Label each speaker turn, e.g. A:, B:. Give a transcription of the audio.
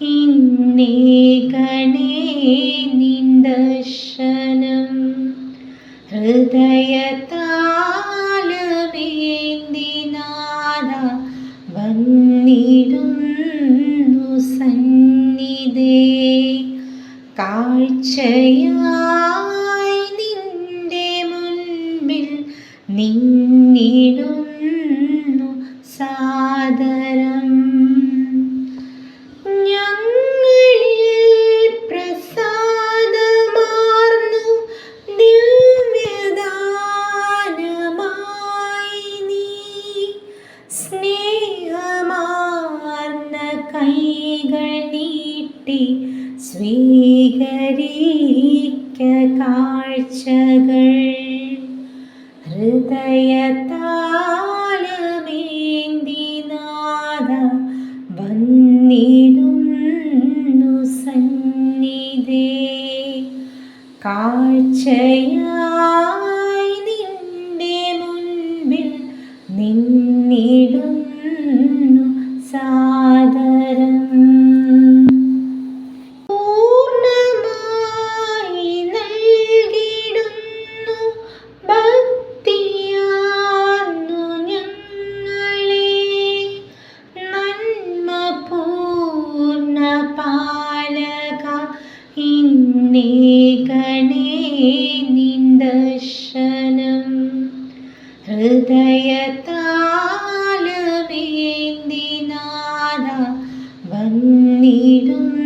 A: ഇന്നേകണേ നിന്ദർശനം. ഹൃദയതാലമേന്തിനാദ വന്നിടുന്നു സന്നിധേ. കാഴ്ചയായി നിന്റെ മുൻപിൽ നിന്നിടുന്നു സാദരം. സ്വീകരിക്ക കാഴ്ചകൾ. ഹൃദയതാലമേന്തിനാദ വന്നിടുന്നു സന്നിധേ. കാഴ്ചയായി നിന്റെ മുൻപിൽ നിന്നിടുന്നു നിന്ദർശനം. ഹൃദയതാലമേന്തിനാദ വന്നിടുന്നു.